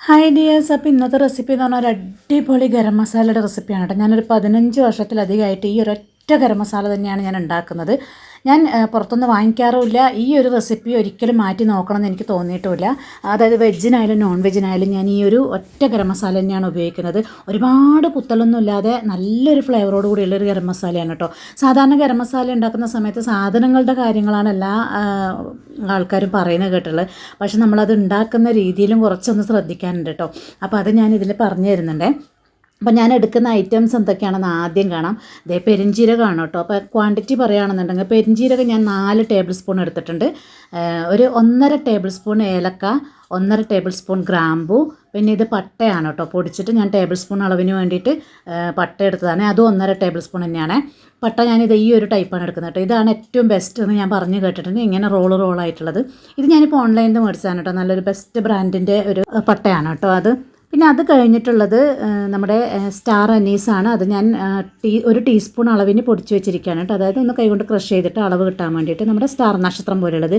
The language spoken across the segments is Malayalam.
ഹായ് ഡിയേഴ്സ് അപ്പോൾ ഇന്നത്തെ റെസിപ്പി എന്ന് പറഞ്ഞാൽ ഒരു അടിപൊളി ഗരം മസാലയുടെ റെസിപ്പിയാണ് കേട്ടോ. ഞാനൊരു പതിനഞ്ച് വർഷത്തിലധികമായിട്ട് ഈ ഒരൊറ്റ ഗരം മസാല തന്നെയാണ് ഞാൻ ഉണ്ടാക്കുന്നത്. ഞാൻ പുറത്തുനിന്ന് വാങ്ങിക്കാറുമില്ല. ഈ ഒരു റെസിപ്പി ഒരിക്കലും മാറ്റി നോക്കണമെന്ന് എനിക്ക് തോന്നിയിട്ടുമില്ല. അതായത് വെജിനായാലും നോൺ വെജിനായാലും ഞാൻ ഈ ഒരു ഒറ്റ ഗരം മസാല തന്നെയാണ് ഉപയോഗിക്കുന്നത്. ഒരുപാട് കുത്തലൊന്നും ഇല്ലാതെ നല്ലൊരു ഫ്ലേവറോട് കൂടിയുള്ളൊരു ഗരം മസാലയാണ് കേട്ടോ. സാധാരണ ഗരം മസാല ഉണ്ടാക്കുന്ന സമയത്ത് സാധനങ്ങളുടെ കാര്യങ്ങളാണ് എല്ലാ ആൾക്കാരും പറയുന്നത് കേട്ടുള്ളത് പക്ഷെ നമ്മളത് ഉണ്ടാക്കുന്ന രീതിയിലും കുറച്ചൊന്ന് ശ്രദ്ധിക്കാനുണ്ട് കേട്ടോ. അപ്പോൾ അത് ഞാൻ ഇതിൽ പറഞ്ഞു തരുന്നുണ്ടേ. അപ്പോൾ ഞാൻ എടുക്കുന്ന ഐറ്റംസ് എന്തൊക്കെയാണെന്ന് ആദ്യം കാണാം. ദേ പെരിഞ്ചീരകമാണ് കേട്ടോ. അപ്പോൾ ക്വാണ്ടിറ്റി പറയുകയാണെന്നുണ്ടെങ്കിൽ പെരിഞ്ചീരകം ഞാൻ നാല് ടേബിൾ സ്പൂൺ എടുത്തിട്ടുണ്ട് ഒരു ഒന്നര ടേബിൾ സ്പൂൺ ഏലക്ക ഒന്നര ടേബിൾ സ്പൂൺ ഗ്രാമ്പു പിന്നെ ഇത് പട്ടയാണ് കേട്ടോ. പൊടിച്ചിട്ട് ഞാൻ ടേബിൾ സ്പൂൺ അളവിന് വേണ്ടിയിട്ട് പട്ട എടുത്തതാണ്. അതും ഒന്നര ടേബിൾ സ്പൂൺ തന്നെയാണ്. പട്ട ഞാനിത് ഈ ഒരു ടൈപ്പാണ് എടുക്കുന്നത് കേട്ടോ. ഇതാണ് ഏറ്റവും ബെസ്റ്റ് എന്ന് ഞാൻ പറഞ്ഞു കേട്ടിട്ടുണ്ട്. ഇങ്ങനെ റോൾ റോളായിട്ടുള്ളത് ഇത് ഞാനിപ്പോൾ ഓൺലൈനിൽ നിന്ന് മേടിച്ചതാണ് കേട്ടോ. നല്ലൊരു ബെസ്റ്റ് ബ്രാൻഡിന്റെ ഒരു പട്ടയാണ് കേട്ടോ അത്. പിന്നെ അത് കഴിഞ്ഞിട്ടുള്ളത് നമ്മുടെ സ്റ്റാർ അനീസാണ്. അത് ഞാൻ ടീ ഒരു ടീസ്പൂൺ അളവിന് പൊടിച്ച് വെച്ചിരിക്കുകയാണ് കേട്ടോ. അതായത് ഒന്ന് കൈകൊണ്ട് ക്രഷ് ചെയ്തിട്ട് അളവ് കിട്ടാൻ വേണ്ടിയിട്ട് നമ്മുടെ സ്റ്റാർ നക്ഷത്രം പോലെയുള്ളത്.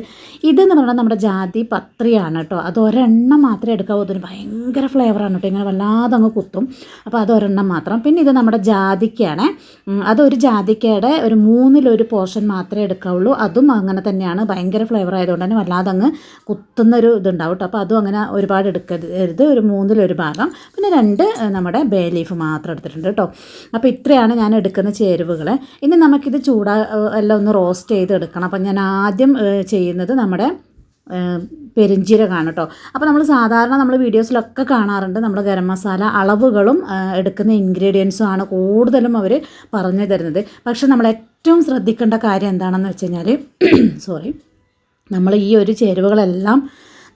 ഇതെന്ന് പറഞ്ഞാൽ നമ്മുടെ ജാതി പത്രിയാണ് കേട്ടോ. അത് ഒരെണ്ണം മാത്രമേ എടുക്കാവൂ. അതൊരു ഭയങ്കര ഫ്ലേവറാണ് കേട്ടോ. ഇങ്ങനെ വല്ലാതെ അങ്ങ് കുത്തും. അപ്പോൾ അത് ഒരെണ്ണം മാത്രം. പിന്നെ ഇത് നമ്മുടെ ജാതിക്കയാണ് ഉം, അതൊരു ജാതിക്കയുടെ ഒരു മൂന്നിലൊരു പോർഷൻ മാത്രമേ എടുക്കാവുള്ളൂ. അതും അങ്ങനെ തന്നെയാണ്. ഭയങ്കര ഫ്ലേവർ ആയതുകൊണ്ട് തന്നെ വല്ലാതെ അങ്ങ് കുത്തുന്നൊരു ഇതുണ്ടാവും കേട്ടോ. അപ്പോൾ അതും അങ്ങനെ ഒരുപാട് എടുക്കരുത്. ഒരു മൂന്നിലൊരു ഭാഗം പിന്നെ രണ്ട് നമ്മുടെ ബേ ലീഫ് മാത്രം എടുത്തിട്ടുണ്ട് കേട്ടോ. അപ്പോൾ ഇത്രയാണ് ഞാൻ എടുക്കുന്ന ചേരുവകൾ ഇനി നമുക്കിത് ചൂടാ എല്ലാം ഒന്ന് റോസ്റ്റ് ചെയ്ത് എടുക്കണം. അപ്പം ഞാൻ ആദ്യം ചെയ്യുന്നത് നമ്മുടെ ഏഹ്, പെരുംജീരകമാണ് കേട്ടോ. അപ്പോൾ നമ്മൾ സാധാരണ നമ്മൾ വീഡിയോസിലൊക്കെ കാണാറുണ്ട് നമ്മൾ ഗരം മസാല അളവുകളും എടുക്കുന്ന ഇൻഗ്രീഡിയൻസും ആണ് കൂടുതലും അവർ പറഞ്ഞു തരുന്നത്. പക്ഷേ നമ്മൾ ഏറ്റവും ശ്രദ്ധിക്കേണ്ട കാര്യം എന്താണെന്ന് വെച്ച് കഴിഞ്ഞാൽ സോറി നമ്മൾ ഈ ഒരു ചേരുവകളെല്ലാം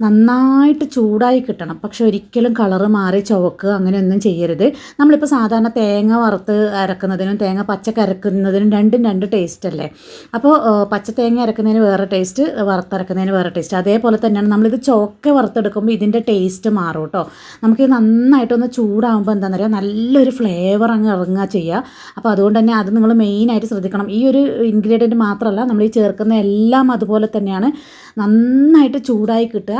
നന്നായിട്ട് ചൂടായി കിട്ടണം. പക്ഷെ ഒരിക്കലും കളറ് മാറി ചുവക്കുക അങ്ങനെയൊന്നും ചെയ്യരുത്. നമ്മളിപ്പോൾ സാധാരണ തേങ്ങ വറുത്ത് അരക്കുന്നതിനും തേങ്ങ പച്ചക്ക് അരക്കുന്നതിനും രണ്ടും രണ്ട് ടേസ്റ്റ് അല്ലേ? അപ്പോൾ പച്ച തേങ്ങ അരക്കുന്നതിന് വേറെ ടേസ്റ്റ് വറുത്തരക്കുന്നതിന് വേറെ ടേസ്റ്റ് അതേപോലെ തന്നെയാണ് നമ്മളിത് ചോക്ക വറുത്തെടുക്കുമ്പോൾ ഇതിന്റെ ടേസ്റ്റ് മാറും കേട്ടോ നമുക്കിത് നന്നായിട്ടൊന്ന് ചൂടാകുമ്പോൾ എന്താണെന്ന് പറയുക നല്ലൊരു ഫ്ലേവർ അങ്ങ് ഇറങ്ങുക ചെയ്യുക. അപ്പോൾ അതുകൊണ്ട് തന്നെ അത് നിങ്ങൾ മെയിനായിട്ട് ശ്രദ്ധിക്കണം. ഈ ഒരു ഇൻഗ്രീഡിയന്റ് മാത്രമല്ല നമ്മൾ ഈ ചേർക്കുന്ന എല്ലാം അതുപോലെ തന്നെയാണ് നന്നായിട്ട് ചൂടായി കിട്ടുക.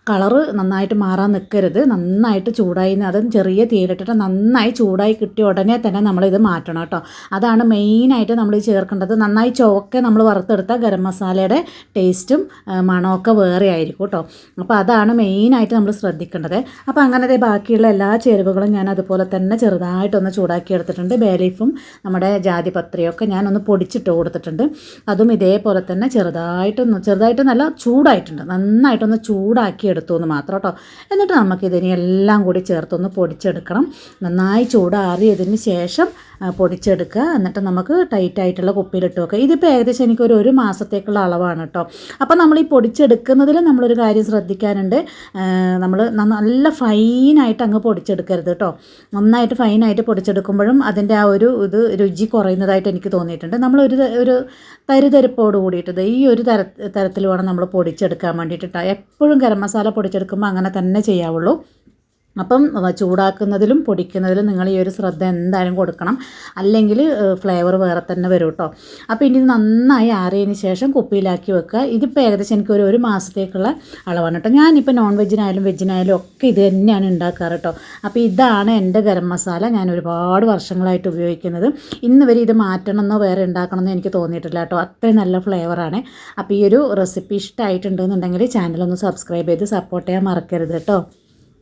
കളറ് നന്നായിട്ട് മാറാൻ നിൽക്കരുത് നന്നായിട്ട് ചൂടായി അതും ചെറിയ തീയിലിട്ടിട്ട് നന്നായി ചൂടായി കിട്ടിയ ഉടനെ തന്നെ നമ്മളിത് മാറ്റണം കേട്ടോ. അതാണ് മെയിനായിട്ട് നമ്മൾ ചേർക്കേണ്ടത്. നന്നായി ചോക്കെ നമ്മൾ വറുത്തെടുത്ത ഗരം മസാലയുടെ ടേസ്റ്റും മണമൊക്കെ വേറെ ആയിരിക്കും കേട്ടോ. അപ്പോൾ അതാണ് മെയിനായിട്ട് നമ്മൾ ശ്രദ്ധിക്കേണ്ടത്. അപ്പോൾ അങ്ങനെ ബാക്കിയുള്ള എല്ലാ ചേരുവകളും ഞാൻ അതുപോലെ തന്നെ ചെറുതായിട്ടൊന്ന് ചൂടാക്കി എടുത്തിട്ടുണ്ട്. ബേലീഫും നമ്മുടെ ജാതിപത്രിയൊക്കെ ഞാനൊന്ന് പൊടിച്ചിട്ട് കൊടുത്തിട്ടുണ്ട്. അതും ഇതേപോലെ തന്നെ ചെറുതായിട്ടൊന്ന് ചെറുതായിട്ട് നല്ല ചൂടായിട്ടുണ്ട്. നന്നായിട്ടൊന്ന് ചൂടാക്കി എടുത്തു എന്ന് മാത്രം കേട്ടോ. എന്നിട്ട് നമുക്ക് ഇതിനെ എല്ലാം കൂടി ചേർത്തൊന്ന് പൊടിച്ചെടുക്കണം. നന്നായി ചൂടാറിയതിന് ശേഷം പൊടിച്ചെടുക്കുക. എന്നിട്ട് നമുക്ക് ടൈറ്റായിട്ടുള്ള കുപ്പിയിലിട്ട് വെക്കുക. ഇതിപ്പോൾ ഏകദേശം എനിക്കൊരു ഒരു മാസത്തേക്കുള്ള അളവാണ് കേട്ടോ. അപ്പോൾ നമ്മൾ ഈ പൊടിച്ചെടുക്കുന്നതിൽ നമ്മളൊരു കാര്യം ശ്രദ്ധിക്കാനുണ്ട്. നമ്മൾ നല്ല ഫൈനായിട്ട് അങ്ങ് പൊടിച്ചെടുക്കരുത് കേട്ടോ. നന്നായിട്ട് ഫൈനായിട്ട് പൊടിച്ചെടുക്കുമ്പോഴും അതിന്റെ ആ ഒരു ഇത് രുചി കുറയുന്നതായിട്ട് എനിക്ക് തോന്നിയിട്ടുണ്ട്. നമ്മൾ ഒരു ഒരു തരിതരിപ്പോട് കൂടിയിട്ട് ഈ ഒരു തര തരത്തിൽ വേണം നമ്മൾ പൊടിച്ചെടുക്കാൻ വേണ്ടിയിട്ട് എപ്പോഴും ഗരം മസാല പൊടിച്ചെടുക്കുമ്പോൾ അങ്ങനെ തന്നെ ചെയ്യാവുള്ളൂ. അപ്പം ചൂടാക്കുന്നതിലും പൊടിക്കുന്നതിലും നിങ്ങൾ ഈ ഒരു ശ്രദ്ധ എന്തായാലും കൊടുക്കണം. അല്ലെങ്കിൽ ഫ്ലേവർ വേറെ തന്നെ വരും കേട്ടോ അപ്പോൾ ഇനി നന്നായി ആറിയതിന് ശേഷം കുപ്പിയിലാക്കി വെക്കുക. ഇതിപ്പോൾ ഏകദേശം എനിക്ക് ഒരു ഒരു മാസത്തേക്കുള്ള അളവാണ് കേട്ടോ. ഞാനിപ്പോൾ നോൺ വെജിനായാലും വെജിനായാലും ഒക്കെ ഇത് തന്നെയാണ് ഉണ്ടാക്കാറ് കേട്ടോ. അപ്പോൾ ഇതാണ് എന്റെ ഗരം മസാല. ഞാൻ ഒരുപാട് വർഷങ്ങളായിട്ട് ഉപയോഗിക്കുന്നത്. ഇന്ന് വരെ ഇത് മാറ്റണമെന്നോ വേറെ ഉണ്ടാക്കണമെന്നോ എനിക്ക് തോന്നിയിട്ടില്ല കേട്ടോ. അത്രയും നല്ല ഫ്ലേവറാണ് അപ്പോൾ ഈ ഒരു റെസിപ്പി ഇഷ്ടമായിട്ടുണ്ടെന്നുണ്ടെങ്കിൽ ചാനലൊന്ന് സബ്സ്ക്രൈബ് ചെയ്ത് സപ്പോർട്ട് ചെയ്യാൻ മറക്കരുത് കേട്ടോ.